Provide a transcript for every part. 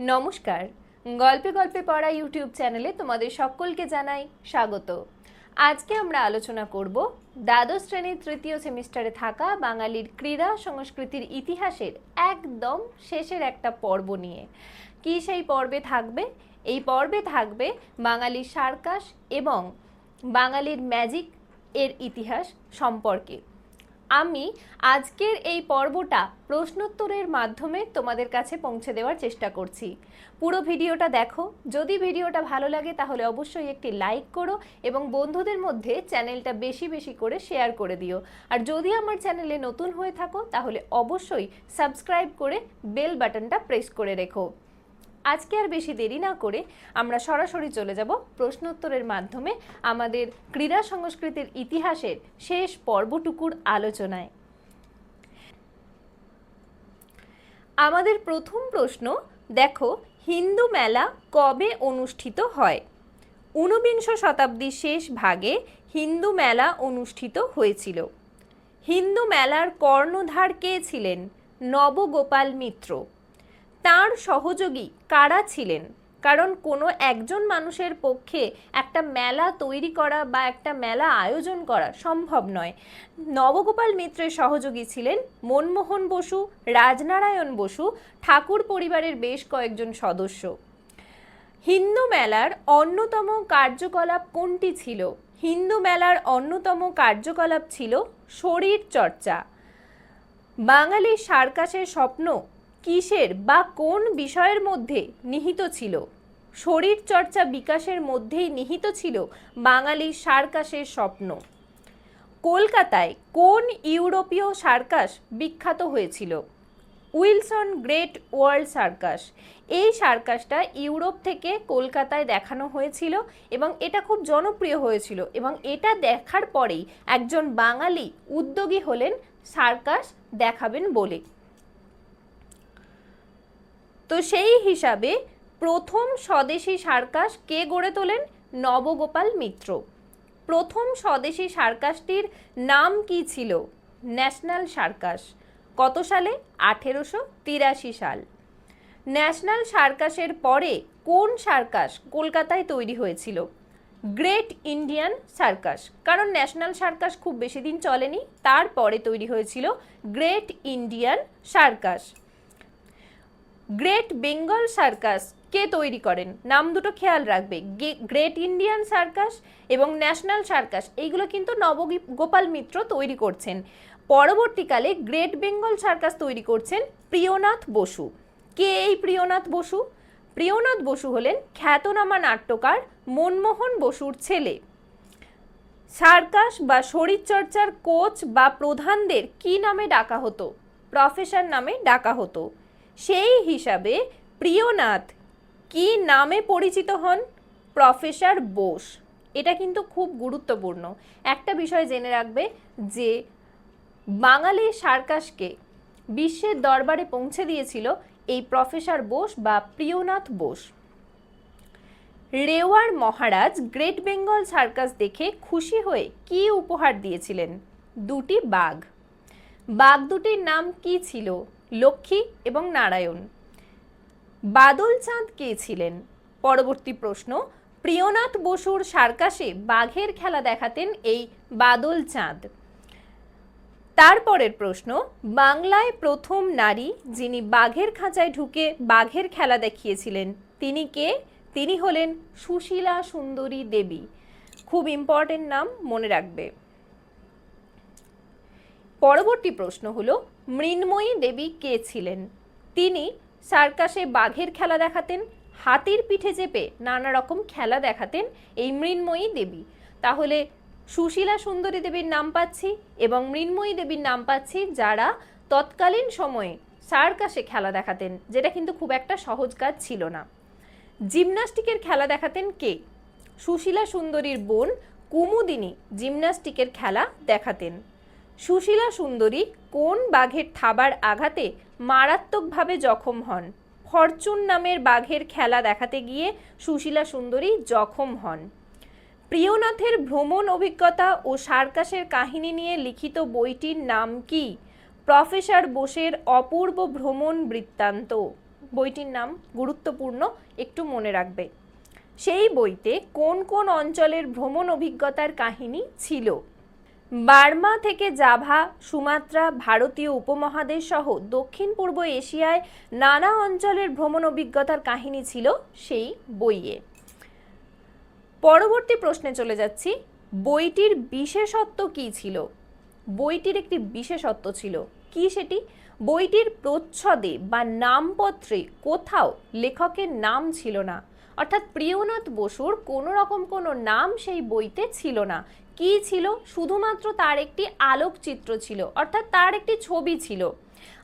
নমস্কার। গল্পে গল্পে পড়া ইউটিউব চ্যানেলে তোমাদের সকলকে জানাই স্বাগত। আজকে আমরা আলোচনা করব দ্বাদশ শ্রেণির তৃতীয় সেমিস্টারে থাকা বাঙালির ক্রীড়া সংস্কৃতির ইতিহাসের একদম শেষের একটা পর্ব নিয়ে। কি সেই পর্বে থাকবে? এই পর্বে থাকবে বাঙালির সার্কাস এবং বাঙালির ম্যাজিক এর ইতিহাস সম্পর্কে। আমি আজকের এই পর্বটা প্রশ্নোত্তরের মাধ্যমে তোমাদের কাছে পৌঁছে দেওয়ার চেষ্টা করছি। পুরো ভিডিওটা দেখো। যদি ভিডিওটা ভালো লাগে, তাহলে অবশ্যই একটি লাইক করো এবং বন্ধুদের মধ্যে চ্যানেলটা বেশি বেশি করে শেয়ার করে দিও। আর যদি আমার চ্যানেলে নতুন হয়ে থাকো, তাহলে অবশ্যই সাবস্ক্রাইব করে বেল বাটনটা প্রেস করে রেখো। আজকে আর বেশি দেরি না করে আমরা সরাসরি চলে যাব প্রশ্নোত্তরের মাধ্যমে আমাদের ক্রীড়া সংস্কৃতির ইতিহাসের শেষ পর্বটুকুর আলোচনায়। আমাদের প্রথম প্রশ্ন, দেখো, হিন্দু মেলা কবে অনুষ্ঠিত হয়? ঊনবিংশ শতাব্দীর শেষ ভাগে হিন্দু মেলা অনুষ্ঠিত হয়েছিল। হিন্দু মেলার কর্ণধার কে ছিলেন? নবগোপাল মিত্র। তার সহযোগী কারা ছিলেন? কারণ কোনো একজন মানুষের পক্ষে একটা মেলা তৈরি করা বা একটা মেলা আয়োজন করা সম্ভব নয়। নবগোপাল মিত্রের সহযোগী ছিলেন মনমোহন বসু, রাজনারায়ণ বসু, ঠাকুর পরিবারের বেশ কয়েকজন সদস্য। হিন্দু মেলার অন্যতম কার্যকলাপ কোনটি ছিল? হিন্দু মেলার অন্যতম কার্যকলাপ ছিল শরীর চর্চা। বাঙালির সার্কাসের স্বপ্ন কিসের বা কোন বিষয়ের মধ্যে নিহিত ছিল? শরীর চর্চা বিকাশের মধ্যেই নিহিত ছিল বাঙালির সার্কাসের স্বপ্ন। কলকাতায় কোন ইউরোপীয় সার্কাস বিখ্যাত হয়েছিল? Wilson great world circus. এই সার্কাসটা ইউরোপ থেকে কলকাতায় দেখানো হয়েছিল এবং এটা খুব জনপ্রিয় হয়েছিল এবং এটা দেখার পরেই একজন বাঙালি উদ্যোগী হলেন সার্কাস দেখাবেন বলে। তো সেই হিসাবে প্রথম স্বদেশি সার্কাস কে গড়ে তোলেন? নবগোপাল মিত্র। প্রথম স্বদেশি সার্কাসটির নাম কি ছিল? National circus. কত সালে? আঠেরোশো তিরাশি সাল। ন্যাশনাল সার্কাসের পরে কোন সার্কাস কলকাতায় তৈরি হয়েছিল? Great Indian circus. কারণ ন্যাশনাল সার্কাস খুব বেশি দিন চলেনি, তারপরে তৈরি হয়েছিল great Indian circus. Great Bengal circus কে তৈরি করেন? নাম দুটো খেয়াল রাখবে। গ্রেট ইন্ডিয়ান সার্কাস এবং ন্যাশনাল সার্কাস, এইগুলো কিন্তু নবগোপাল মিত্র তৈরি করছেন। পরবর্তীকালে গ্রেট বেঙ্গল সার্কাস তৈরি করছেন প্রিয়নাথ বসু। কে এই প্রিয়নাথ বসু? প্রিয়নাথ বসু হলেন খ্যাতনামা নাট্যকার মনমোহন বসুর ছেলে। সার্কাস বা শরীরচর্চার কোচ বা প্রধানদের কি নামে ডাকা হতো? প্রফেসর নামে ডাকা হতো। সেই হিসাবে প্রিয়নাথ কি নামে পরিচিত হন? প্রফেসর বোস। এটা কিন্তু খুব গুরুত্বপূর্ণ। একটা বিষয় জেনে রাখবে যে বাঙালি সার্কাসকে বিশ্বের দরবারে পৌঁছে দিয়েছিল এই প্রফেসর বোস বা প্রিয়নাথ বোস। রেওয়ার মহারাজ গ্রেট বেঙ্গল সার্কাস দেখে খুশি হয়ে কি উপহার দিয়েছিলেন? দুটি বাঘ। বাঘ দুটির নাম কি ছিল? লক্ষ্মী এবং নারায়ণ। বাদল চাঁদ কে ছিলেন? পরবর্তী প্রশ্ন, প্রিয়নাথ বসুর সার্কাসে বাঘের খেলা দেখাতেন এই বাদল চাঁদ তারপরের প্রশ্ন, বাংলায় প্রথম নারী যিনি বাঘের খাঁচায় ঢুকে বাঘের খেলা দেখিয়েছিলেন, তিনি কে? তিনি হলেন সুশীলা সুন্দরী দেবী। খুব ইম্পর্টেন্ট নাম মনে রাখবে। পরবর্তী প্রশ্ন হলো, মৃন্ময়ী দেবী কে ছিলেন? তিনি সার্কাসে বাঘের খেলা দেখাতেন, হাতির পিঠে চেপে নানা রকম খেলা দেখাতেন এই মৃন্ময়ী দেবী। তাহলে সুশীলা সুন্দরী দেবীর নাম পাচ্ছি এবং মৃন্ময়ী দেবীর নাম পাচ্ছি যারা তৎকালীন সময়ে সার্কাসে খেলা দেখাতেন, যেটা কিন্তু খুব একটা সহজ কাজ ছিল না। জিমনাস্টিকের খেলা দেখাতেন কে? সুশীলা সুন্দরীর বোন কুমুদিনী জিমনাস্টিকের খেলা দেখাতেন। সুশীলা সুন্দরী কোন বাঘের থাবার আঘাতে মারাত্মকভাবে জখম হন? ফরচুন নামের বাঘের খেলা দেখাতে গিয়ে সুশীলা সুন্দরী জখম হন। প্রিয়নাথের ভ্রমণ অভিজ্ঞতা ও সার্কাসের কাহিনী নিয়ে লিখিত বইটির নাম কি? প্রফেসর বোসের অপূর্ব ভ্রমণ বৃত্তান্ত। বইটির নাম গুরুত্বপূর্ণ, একটু মনে রাখবে। সেই বইতে কোন কোন অঞ্চলের ভ্রমণ অভিজ্ঞতার কাহিনী ছিল? বার্মা থেকে জাভা, সুমাত্রা, ভারতীয় উপমহাদেশ সহ দক্ষিণ পূর্ব এশিয়ায় নানা অঞ্চলের ভ্রমণ অভিজ্ঞতার কাহিনী ছিল সেই বইয়ে। পরবর্তী প্রশ্নে চলে যাচ্ছি, বইটির বিশেষত্ব কী ছিল? বইটির একটি বিশেষত্ব ছিল কি সেটি? বইটির প্রচ্ছদে বা নামপত্রে কোথাও লেখকের নাম ছিল না। অর্থাৎ প্রিয়নাথ বসুর কোনো রকম কোনো নাম সেই বইতে ছিল না। কি ছিল? শুধুমাত্র তার একটি আলোকচিত্র ছিল, অর্থাৎ তার একটি ছবি ছিল।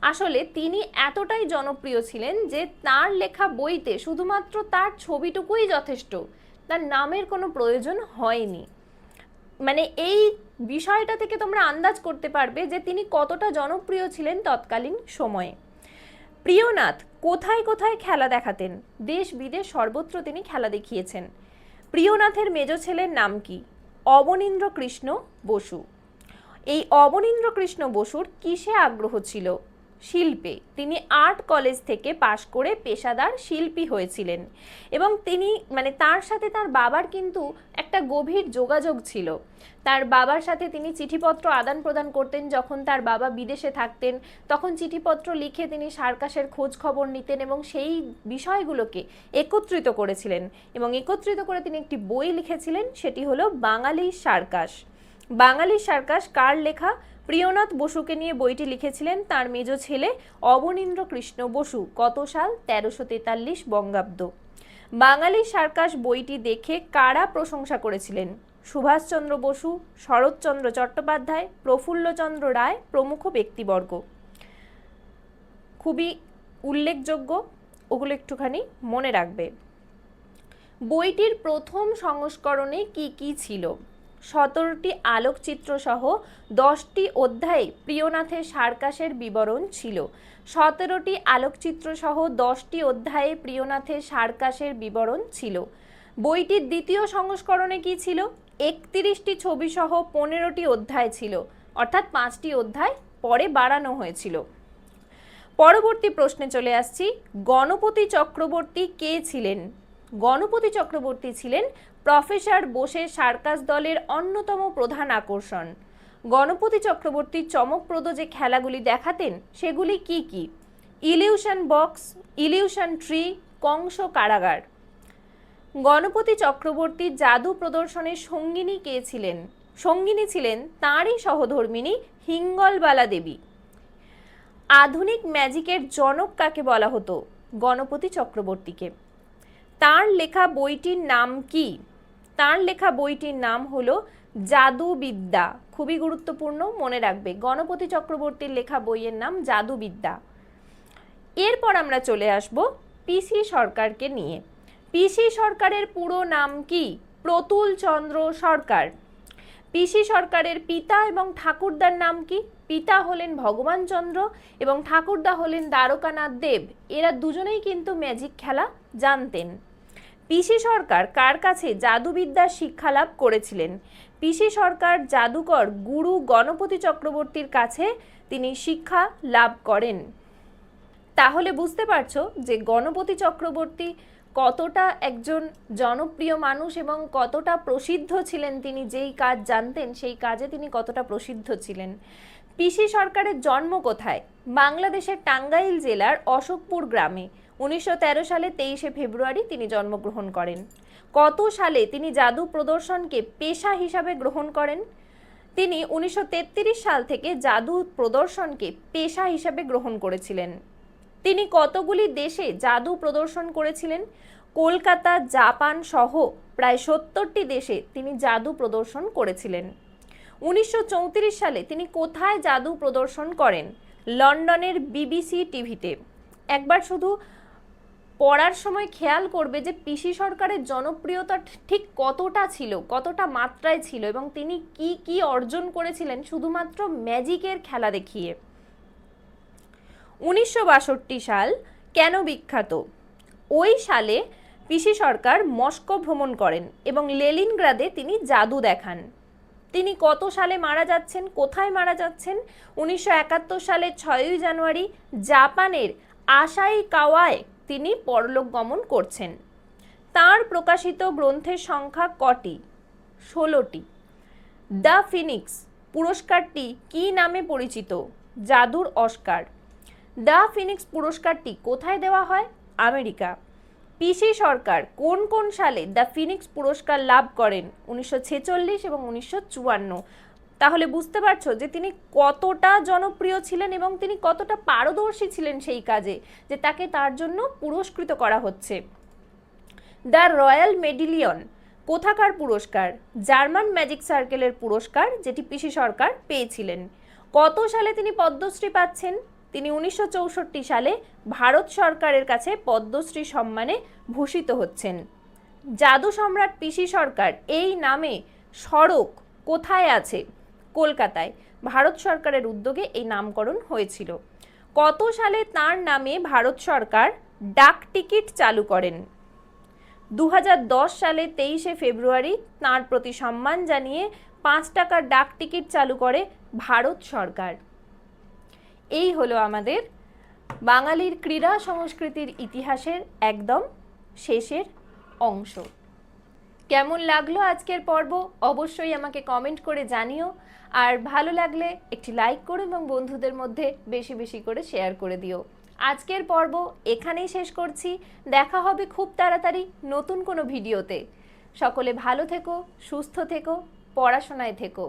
আসলে তিনি এতটাই জনপ্রিয় ছিলেন যে তার লেখা বইতে শুধুমাত্র তার ছবিটুকুই যথেষ্ট। তার নামের কোনো প্রয়োজন হয়নি। মানে এই বিষয়টা থেকে তোমরা আন্দাজ করতে পারবে যে তিনি কতটা জনপ্রিয় ছিলেন তৎকালীন সময়ে। প্রিয়নাথ কোথায় কোথায় খেলা দেখাতেন? দেশ বিদেশ সর্বত্র তিনি খেলা দেখিয়েছেন। প্রিয়নাথের মেজ ছেলের নাম কি? অবনীন্দ্র কৃষ্ণ বসু। এই অবনীন্দ্র কৃষ্ণ বসুর কিসে আগ্রহ ছিল? শিল্পে। তিনি আর্ট কলেজ থেকে পাশ করে পেশাদার শিল্পী হয়েছিলেন এবং তিনি মানে তার সাথে তার বাবার কিন্তু একটা গভীর যোগাযোগ ছিল। তার বাবার সাথে তিনি চিঠিপত্র আদান প্রদান করতেন যখন তার বাবা বিদেশে থাকতেন। তখন চিঠিপত্র লিখে তিনি সার্কাসের খোঁজ খবর নিতেন এবং সেই বিষয়গুলোকে একত্রিত করেছিলেন এবং একত্রিত করে তিনি একটি বই লিখেছিলেন, সেটি হলো বাঙালি সার্কাস। বাঙালি সার্কাস কার লেখা? প্রিয়নাথ বসুকে নিয়ে বইটি লিখেছিলেন তার মেজ ছেলে অবনীন্দ্র কৃষ্ণ বসু, কত সাল? তেরোশো তেতাল্লিশ বঙ্গাব্দ। বাঙালি সার্কাস বইটি দেখে কারা প্রশংসা করেছিলেন? সুভাষচন্দ্র বসু, শরৎচন্দ্র চট্টোপাধ্যায়, প্রফুল্লচন্দ্র রায়, প্রমুখ ব্যক্তিবর্গ। খুবই উল্লেখযোগ্য, ওগুলো একটুখানি মনে রাখবে। বইটির প্রথম সংস্করণে কি কি ছিল? সতেরোটি আলোকচিত্র সহ দশটি অধ্যায়ে প্রিয়নাথের সার্কাসের বিবরণ ছিল। সতেরোটি আলোকচিত্র সহ দশটি অধ্যায়ে প্রিয়নাথের সার্কাসের বিবরণ ছিল। বইটির দ্বিতীয় সংস্করণে কি ছিল? একত্রিশটি ছবি সহ পনেরোটি অধ্যায় ছিল, অর্থাৎ পাঁচটি অধ্যায় পরে বাড়ানো হয়েছিল। পরবর্তী প্রশ্নে চলে আসছি, গণপতি চক্রবর্তী কে ছিলেন? গণপতি চক্রবর্তী ছিলেন প্রফেসর বোসের সার্কাস দলের অন্যতম প্রধান আকর্ষণ। গণপতি চক্রবর্তী চমকপ্রদ যে খেলাগুলি দেখাতেন, সেগুলি কি কি? Illusion box, illusion tree, Kansa কারাগার। গণপতি চক্রবর্তী জাদু প্রদর্শনের সঙ্গিনী কে ছিলেন? সঙ্গিনী ছিলেন তাঁরই সহধর্মিনী হিঙ্গলবালা দেবী। আধুনিক ম্যাজিকের জনক কাকে বলা হতো? গণপতি চক্রবর্তীকে। তার লেখা বইটির নাম কি? তার লেখা বইটির নাম হলো জাদুবিদ্যা। খুবই গুরুত্বপূর্ণ, মনে রাখবে। গণপতি চক্রবর্তীর লেখা বইয়ের নাম জাদুবিদ্যা। এরপর আমরা চলে আসব পিসি সরকারকে নিয়ে। পিসি সরকারের পুরো নাম কি? প্রতুল চন্দ্র সরকার। পিসি সরকারের পিতা এবং ঠাকুরদার নাম কি? পিতা হলেন ভগবান চন্দ্র এবং ঠাকুরদা হলেন দ্বারকানাথ দেব। এরা দুজনেই কিন্তু ম্যাজিক খেলা জানতেন। পিসি সরকার কার কাছে জাদুবিদ্যার শিক্ষালাভ করেছিলেন? পিসি সরকার জাদুকর গুরু গণপতি চক্রবর্তীর কাছে তিনি শিক্ষা লাভ করেন। তাহলে বুঝতে পারছ যে গণপতি চক্রবর্তী কতটা একজন জনপ্রিয় মানুষ এবং কতটা প্রসিদ্ধ ছিলেন তিনি, যেই কাজ জানতেন, সেই কাজে তিনি কতটা প্রসিদ্ধ ছিলেন? পিসি সরকারের জন্ম কোথায়? বাংলাদেশের টাঙ্গাইল জেলার অশোকপুর গ্রামে। উনিশশো তেরো সালে তেইশে ফেব্রুয়ারি তিনি জন্মগ্রহণ করেন। কত সালে তিনি জাদু প্রদর্শনকে পেশা হিসাবে গ্রহণ করেন? তিনি উনিশশো সাল থেকে জাদু প্রদর্শনকে পেশা হিসাবে গ্রহণ করেছিলেন। তিনি কতগুলি দেশে জাদু প্রদর্শন করেছিলেন? কলকাতা, জাপান সহ প্রায় সত্তরটি দেশে তিনি জাদু প্রদর্শন করেছিলেন। উনিশশো চৌত্রিশ সালে তিনি কোথায় জাদু প্রদর্শন করেন? লন্ডনের বিবিসি টিভিতে। একবার শুধু পড়ার সময় খেয়াল করবে যে পিসি সরকারের জনপ্রিয়তা ঠিক কতটা ছিল, কতটা মাত্রায় ছিল এবং তিনি কি কি অর্জন করেছিলেন শুধুমাত্র ম্যাজিকের খেলা দেখিয়ে। উনিশশো বাষট্টি সাল কেন বিখ্যাত? ওই সালে পিসি সরকার মস্কো ভ্রমণ করেন এবং লেলিনগ্রাদে তিনি জাদু দেখান। তিনি কত সালে মারা যাচ্ছেন, কোথায় মারা যাচ্ছেন? উনিশশো সালের ছয়ই জানুয়ারি জাপানের আশাই কাওয়ায় তিনি পরলোক গমন করছেন। তার প্রকাশিত গ্রন্থের সংখ্যা কটি? ষোলোটি। দ্য ফিনিক্স পুরস্কারটি কী নামে পরিচিত? জাদুর অস্কার। দ্য ফিনিক্স পুরস্কারটি কোথায় দেওয়া হয়? আমেরিকা। পিসি সরকার কোন কোন সালে দ্য ফিনিক্স পুরস্কার লাভ করেন? উনিশশো ছেচল্লিশ এবং উনিশশো চুয়ান্ন। তাহলে বুঝতে পারছ যে তিনি কতটা জনপ্রিয় ছিলেন এবং তিনি কতটা পারদর্শী ছিলেন সেই কাজে, যে তাকে তার জন্য পুরস্কৃত করা হচ্ছে। দ্য রয়্যাল মেডিলিয়ন, কোথাকার পুরস্কার? জার্মান ম্যাজিক সার্কেলের পুরস্কার, যেটি পিসি সরকার পেয়েছিলেন। কত সালে তিনি পদ্মশ্রী পাচ্ছেন? তিনি উনিশশো চৌষট্টি সালে ভারত সরকারের কাছে পদ্মশ্রী সম্মানে ভূষিত হচ্ছেন। জাদু সম্রাট পিসি সরকার, এই নামে সড়ক কোথায় আছে? কলকাতায় ভারত সরকারের উদ্যোগে এই নামকরণ হয়েছিল। কত সালে তার নামে ভারত সরকার ডাক টিকিট চালু করেন? দু হাজার দশ সালে তেইশে ফেব্রুয়ারি তাঁর প্রতি সম্মান জানিয়ে পাঁচ টাকার ডাক টিকিট চালু করে ভারত সরকার। এই হলো আমাদের বাঙালির ক্রীড়া সংস্কৃতির ইতিহাসের একদম শেষের অংশ। কেমন লাগল আজকের পর্ব? অবশ্যই আমাকে কমেন্ট করে জানিও। আর ভালো লাগলে একটি লাইক করো এবং বন্ধুদের মধ্যে বেশি বেশি করে শেয়ার করে দিও। আজকের পর্ব এখানেই শেষ করছি। দেখা হবে খুব তাড়াতাড়ি নতুন কোনো ভিডিওতে সকলে ভালো থেকো, সুস্থ থেকো, পড়াশোনায় থেকো।